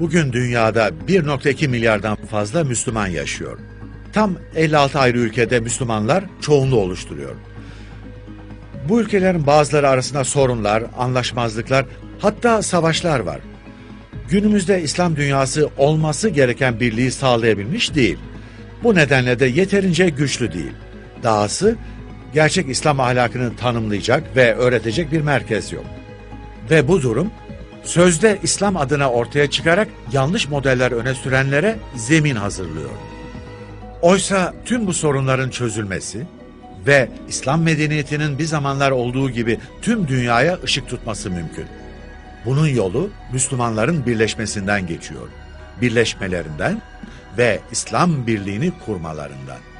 Bugün dünyada 1.2 milyardan fazla Müslüman yaşıyor. Tam 56 ayrı ülkede Müslümanlar çoğunluğu oluşturuyor. Bu ülkelerin bazıları arasında sorunlar, anlaşmazlıklar, hatta savaşlar var. Günümüzde İslam dünyası olması gereken birliği sağlayabilmiş değil. Bu nedenle de yeterince güçlü değil. Dahası gerçek İslam ahlakını tanımlayacak ve öğretecek bir merkez yok. Ve bu durum sözde İslam adına ortaya çıkarak yanlış modeller öne sürenlere zemin hazırlıyor. Oysa tüm bu sorunların çözülmesi ve İslam medeniyetinin bir zamanlar olduğu gibi tüm dünyaya ışık tutması mümkün. Bunun yolu Müslümanların birleşmesinden geçiyor. Birleşmelerinden ve İslam birliğini kurmalarından.